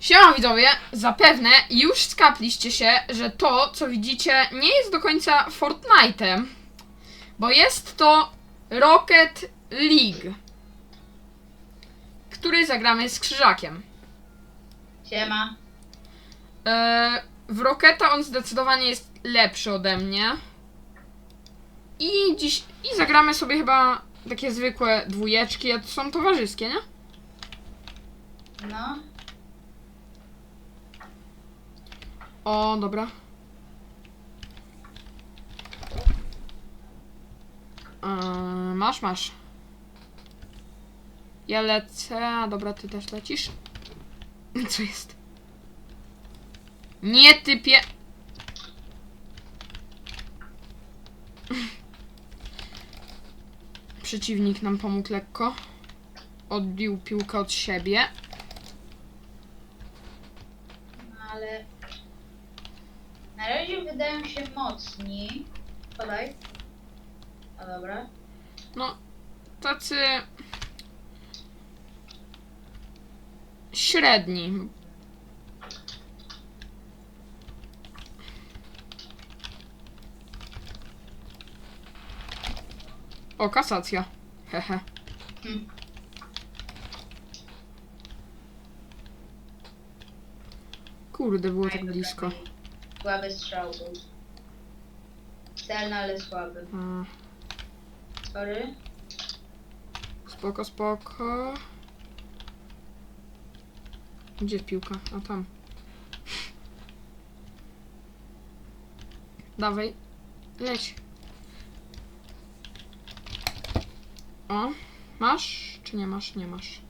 Siema widzowie, zapewne już skapliście się, że to, co widzicie, nie jest do końca Fortnite'em, bo jest to Rocket League, który zagramy z Krzyżakiem. Siema. E, w Rocketa on zdecydowanie jest lepszy ode mnie. I dziś i zagramy sobie chyba takie zwykłe dwójeczki, a to są towarzyskie, nie? No. O, dobra. Eee, masz, masz. Ja lecę, a dobra, ty też lecisz. Co jest? Nie typie. Przeciwnik nam pomógł lekko. Odbił piłkę od siebie. no ale... Na razie wydają się mocni. Podaj. O dobra. No, tacy średni. O, kasacja. Hehe. Hm. Kurde, było tak blisko. Słaby strzał był. Celny, ale słaby. A, Sorry. spoko, spoko. Gdzie piłka? A tam. Dawaj. Leć. O, masz? Czy nie masz? Nie masz.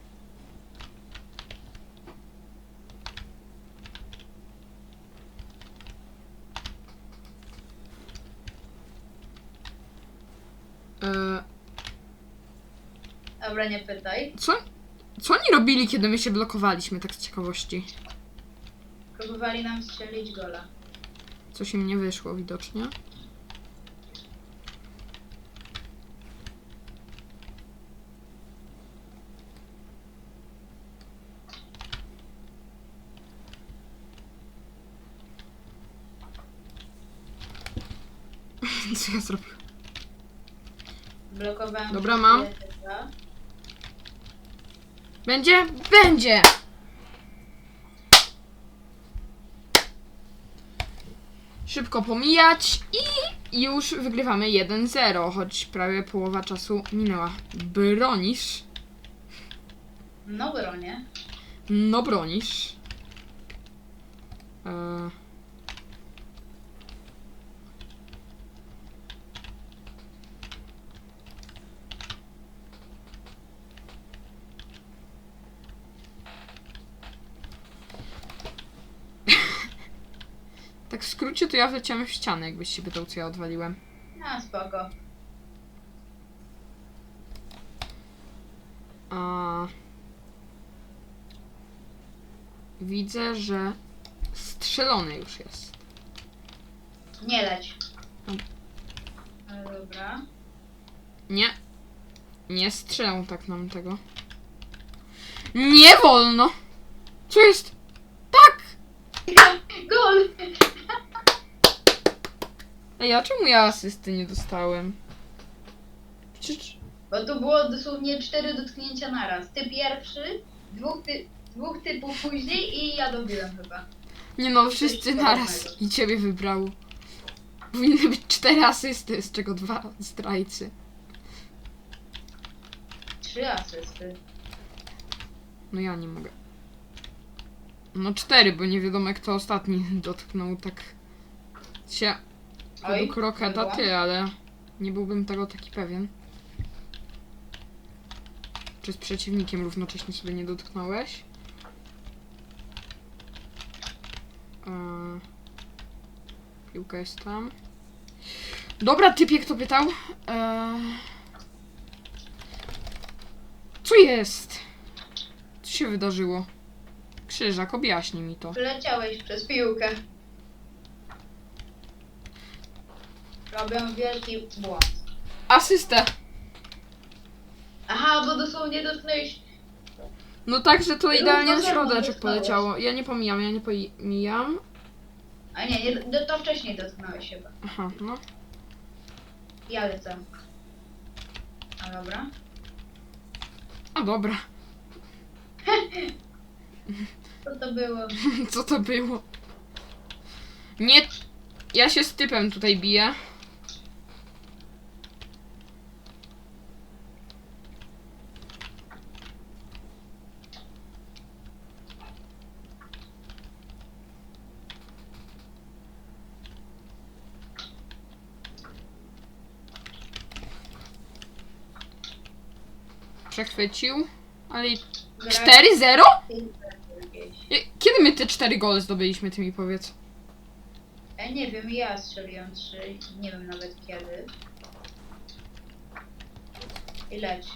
E, Dobra, nie pytaj. co, co oni robili, kiedy my się blokowaliśmy, tak z ciekawości? Próbowali nam strzelić gola. Coś im nie wyszło widocznie. Co ja zrobiłem? Blokowałem Dobra, mam. chwilę typa. Będzie? Będzie! Szybko pomijać i już wygrywamy 1-0, choć prawie połowa czasu minęła. Bronisz? No bronie. No bronisz. Eee. Tak w skrócie to ja wleciałem w ścianę, jakbyś się pytał, co ja odwaliłem. No spoko. A... Widzę, że strzelony już jest. Nie leć. No dobra. Nie. Nie strzelą tak nam tego. Nie wolno! Co jest? Ej, a czemu ja asysty nie dostałem? Przecież... Bo tu było dosłownie cztery dotknięcia naraz. Ty pierwszy, dwóch, ty, dwóch typów później i ja dobiłem chyba. Nie no, wszyscy naraz i ciebie wybrało. Powinny być cztery asysty, z czego dwa zdrajcy. Trzy asysty. No ja nie mogę. No cztery, bo nie wiadomo kto ostatni dotknął tak się według Roketa było. ty, ale nie byłbym tego taki pewien. Czy z przeciwnikiem równocześnie sobie nie dotknąłeś? Eee, piłka jest tam. Dobra, typie kto pytał? Eee, co jest? Co się wydarzyło? Krzyżak, objaśnij mi to. Przeleciałeś przez piłkę. Robią wielki błąd. Asystę! Aha, bo dosłownie dotknąłeś No tak, że to idealnie na środeczek poleciało. Ja nie pomijam, ja nie pomijam. A nie, nie to, to wcześniej dotknąłeś chyba. Aha, no. Ja lecę. A dobra. A dobra. Co to było? Co to było? Nie. Ja się z typem tutaj biję. Przechwycił. Ale i Gra- 4-0? jakieś. Je- Kiedy my te 4 gole zdobyliśmy, ty mi powiedz? Ja nie wiem, ja strzeliłem trzy, nie wiem nawet kiedy. I leć.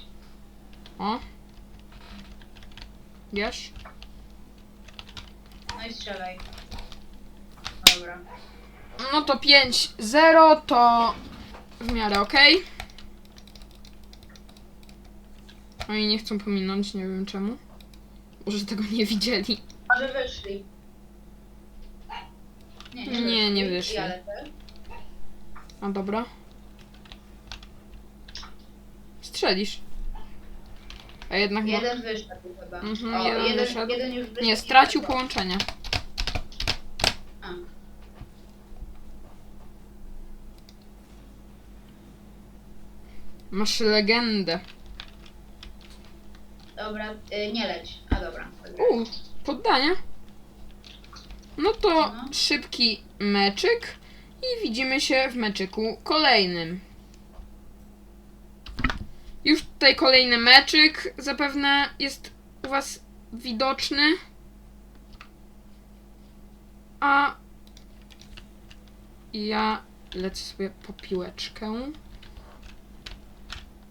O. Wiesz? No i strzelaj. Dobra. No to 5-0 to w miarę ok. Oni nie chcą pominąć, nie wiem czemu. Może tego nie widzieli. Może wyszli. Nie, nie wyszli. Ja lecę. A dobra. Strzelisz. A jednak ma... Jeden wyszedł chyba. Mhm, o, jeden jeden, wyszedł. jeden już wyszedł. Nie, stracił połączenie. A. Masz legendę. Dobra, y, nie leć. A dobra. dobra. U, poddanie. No to No. szybki meczyk i widzimy się w meczyku kolejnym. Już tutaj kolejny meczyk zapewne jest u Was widoczny. A ja lecę sobie po piłeczkę.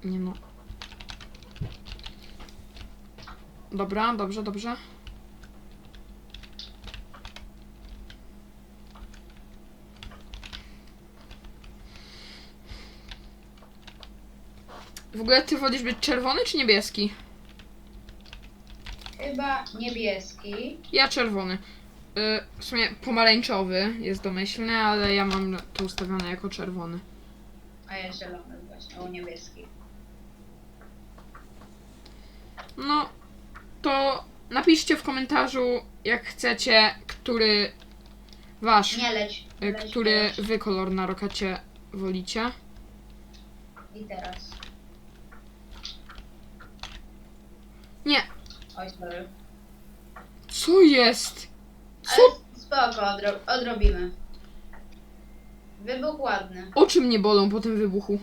Nie no. Dobra, dobrze, dobrze. W ogóle ty wolisz być czerwony czy niebieski? Chyba niebieski. Ja czerwony. Y, w sumie pomarańczowy jest domyślny, ale ja mam to ustawione jako czerwony. A ja zielony właśnie. O, niebieski. No, to napiszcie w komentarzu, jak chcecie, który wasz, Nie leć. y, leć który teraz. wy kolor na rokacie wolicie. I teraz. Nie, Oj, sorry. co jest? Co? Ale spoko, odro odrobimy. Wybuch ładny. Oczy mnie bolą po tym wybuchu.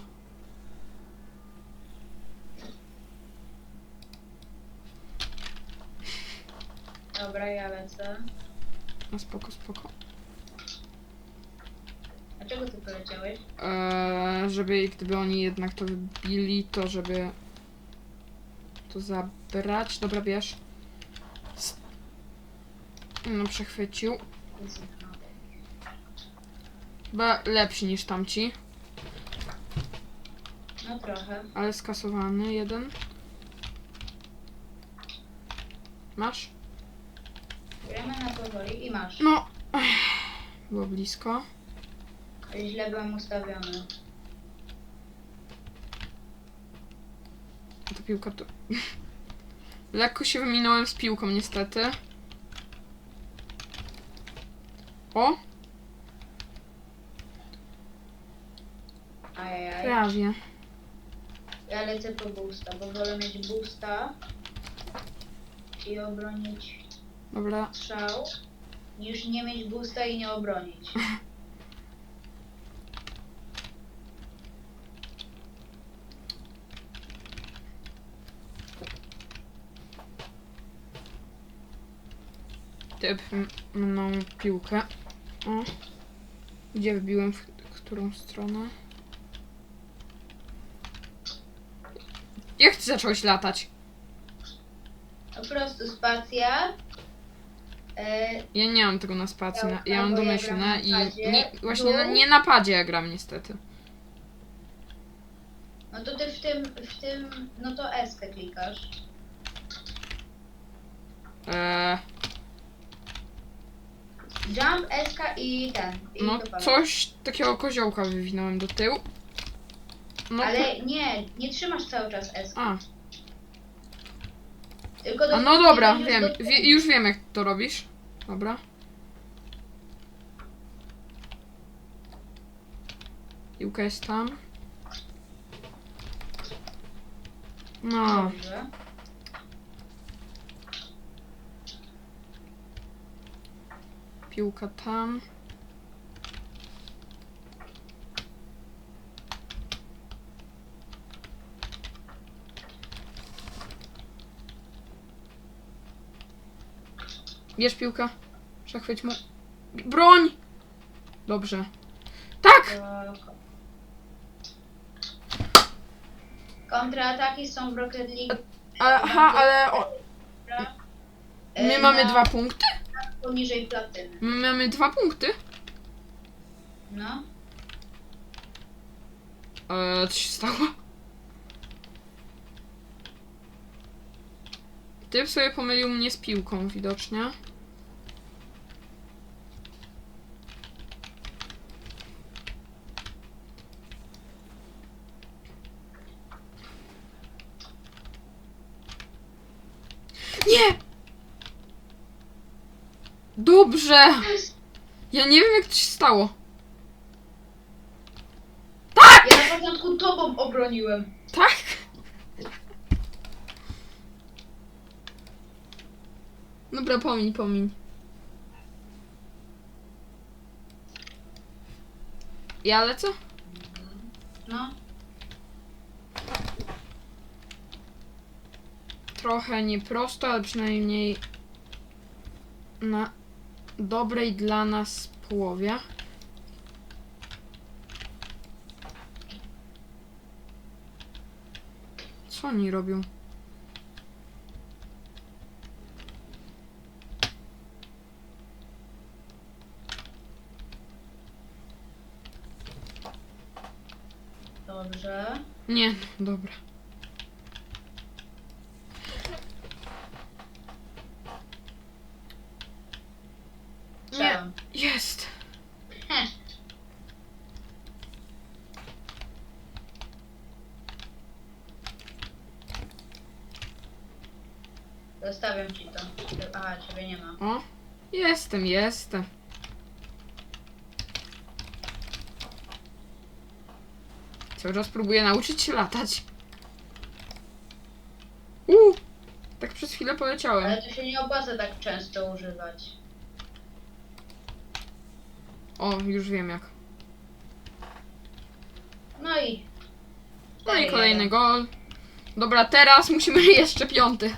Dobra, ja lecę. No spoko, spoko. Dlaczego ty poleciałeś? Eee, żeby gdyby oni jednak to wybili, to żeby to zabrać. Dobra, bierz. S- No, przechwycił. Chyba lepsi niż tamci, No trochę. ale skasowany jeden. Masz? Powoli i masz. No. Ech, Było blisko. Źle byłem ustawiony. Ta piłka to... Lekko się wyminąłem z piłką niestety. O, Ajajaj. prawie. Ja lecę po boosta, bo wolę mieć boosta i obronić Dobra, strzał, niż nie mieć boosta i nie obronić. typ m- mną piłkę. O. Gdzie wbiłem, w którą stronę? Jak ty zacząłeś latać? Po prostu spacja. E, Ja nie mam tego na spacji, na, ja mam Albo ja domyślne i padzie, nie, właśnie na, nie na padzie ja gram niestety. no to ty w tym, w tym, no to S klikasz. Eee, Jump, SK i ten. I no coś takiego koziołka wywinąłem do tyłu. No, Ale nie, nie trzymasz cały czas SK. A, Tylko a no dobra, nie wiem, będziesz do- wie, już wiem jak to robisz. Dobra. Piłka jest tam. No, Dobrze. piłka tam. Bierz piłkę. Przechwyć mu. Broń! Dobrze. Tak! Kontraataki są w Rocket League. Ale, aha, ale o, my E, mamy na- dwa punkty? Poniżej platyny. My mamy dwa punkty? No. Eee, co się stało? Typ sobie pomylił mnie z piłką widocznie. Nie! Dobrze! Ja nie wiem jak to się stało. Ja na początku tobą obroniłem. Tak? Dobra, pomiń, pomiń. Ja lecę? No. Trochę nieprosto, ale przynajmniej na dobrej dla nas połowie. Co oni robią? Dobrze. Nie, no, dobra. Nie, Strzelam. jest. Heh. Zostawiam ci to. Aha, ciebie nie ma. O, jestem, jestem. Cały czas próbuję nauczyć się latać. Uuu, tak przez chwilę poleciałem. Ale to się nie opłaca tak często używać. O, już wiem jak. No i. No i kolejny gol. Dobra, teraz musimy jeszcze piąty.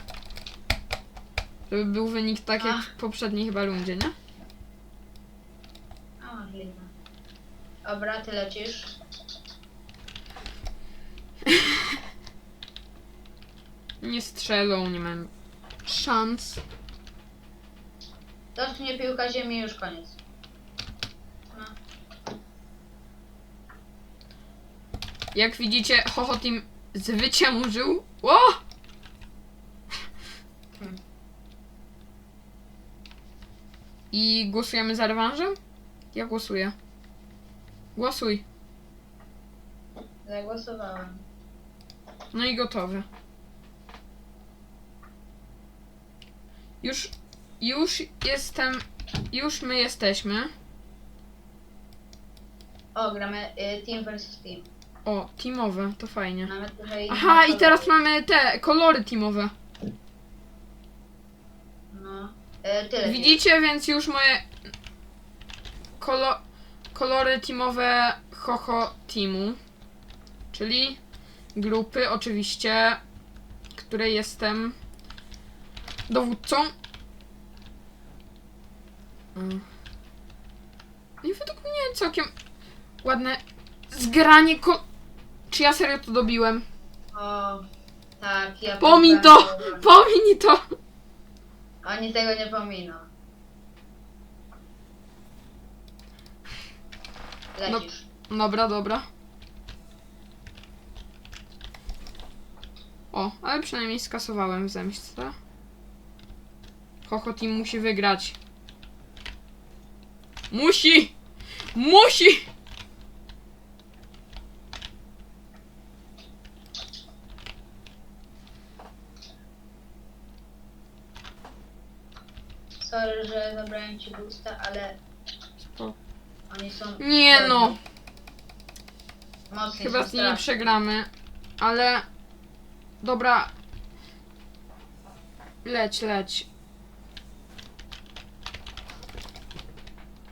Żeby był wynik tak jak w poprzedniej chyba rundzie, nie? A, możliwe. Dobra, ty lecisz. Nie strzelą, nie mam szans. Dotknie piłka ziemi już koniec. No. Jak widzicie, Hoho Team zwyciężył. O! Hmm. I głosujemy za rewanżem? Ja głosuję. Głosuj. Zagłosowałem. No i gotowe. Już, już jestem, już my jesteśmy. O, gramy y, Team vs Team. O, teamowe, to fajnie. Mamy tutaj. Aha, i teraz mamy te kolory teamowe. No. Y, ty lecisz. Widzicie, więc już moje kolo kolory teamowe Hoho Teamu. Czyli grupy, oczywiście, której jestem dowódcą. Mm. I według mnie całkiem ładne zgranie ko... Czy ja serio to dobiłem? O, tak, ja. Próbowałem to! obronić. Pomiń to! Oni tego nie pominą. Lecisz. Dobra, dobra. O, ale przynajmniej skasowałem w zemście. Chocho Team musi wygrać. Musi! Musi! Sorry, że zabrałem ci boosta, ale Spoko. oni są Nie no, mocni. chyba są z nimi przegramy, ale... Dobra. Leć, leć.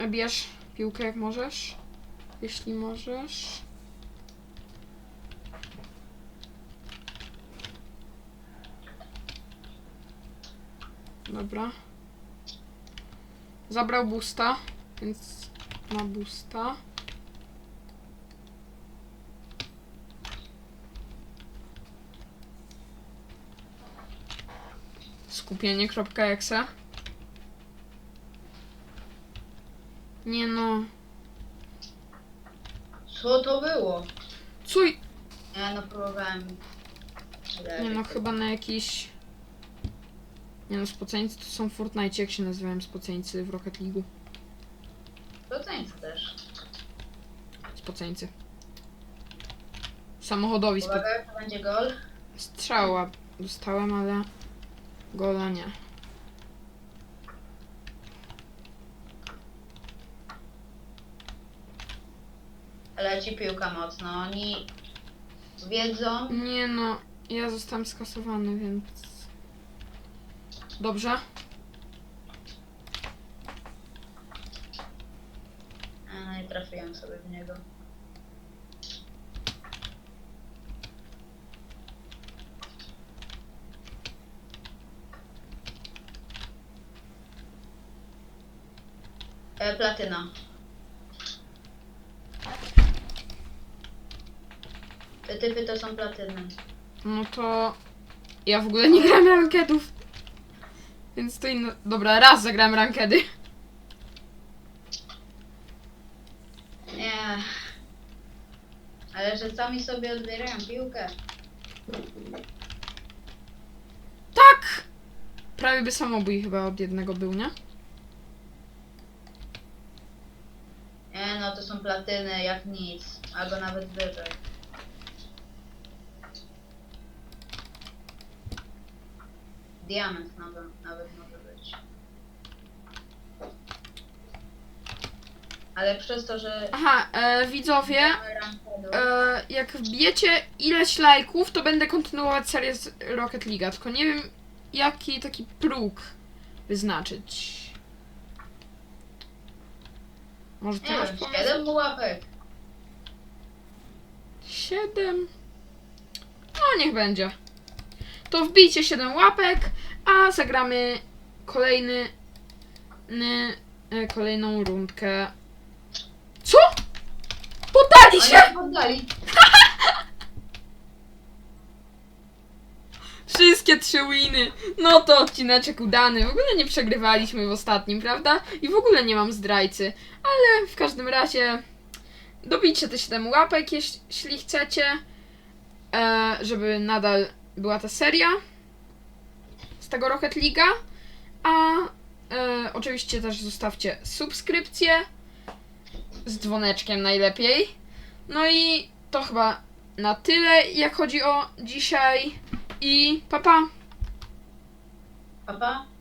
Bierz piłkę jak możesz. Jeśli możesz. Dobra. Zabrał busta, więc ma busta. Skupienie.exe. Nie no. Co to było? Cuj! Ja no próbowałem. Nie no, chyba na jakiś... Nie no, spoceńcy to są w Fortnite, jak się nazywają spoceńcy w Rocket League'u? Proceńcy też. Spoceńcy. Samochodowi spo... Uwaga, to będzie gol. Strzała dostałem, ale... Gola nie. Leci piłka mocno. Oni wiedzą. Nie no, ja zostałem skasowany, więc... Dobrze. A, no i trafiłem sobie w niego. E, platyna. Te typy to są platyny. No to... Ja w ogóle nie grałem rankedów. Więc to inno... Dobra, raz zagrałem rankedy. Nie. Ale że sami sobie odbierają piłkę. Tak! Prawie by samobój chyba od jednego był? Nie platyny jak nic. Albo nawet wyżej. Diament nawet, nawet może być. Ale przez to, że Aha, e, widzowie, mamy rankedu, e, jak wbijecie ileś lajków, to będę kontynuować serię z Rocket League, tylko nie wiem jaki taki próg wyznaczyć. Może ty masz pomysł? 7 łapek. Siedem. No niech będzie. To wbijcie 7 łapek, a zagramy kolejny. ny, e, kolejną rundkę. Co? Poddali Oni się! poddali. Wszystkie trzy winy. No to odcineczek udany. W ogóle nie przegrywaliśmy w ostatnim, prawda? I w ogóle nie mam zdrajcy. Ale w każdym razie dobijcie te 7 łapek, jeś- jeśli chcecie, e, żeby nadal była ta seria z tego Rocket League'a. A e, oczywiście też zostawcie subskrypcję z dzwoneczkiem najlepiej. No i to chyba na tyle, jak chodzi o dzisiaj. I papa. Pa. Papa?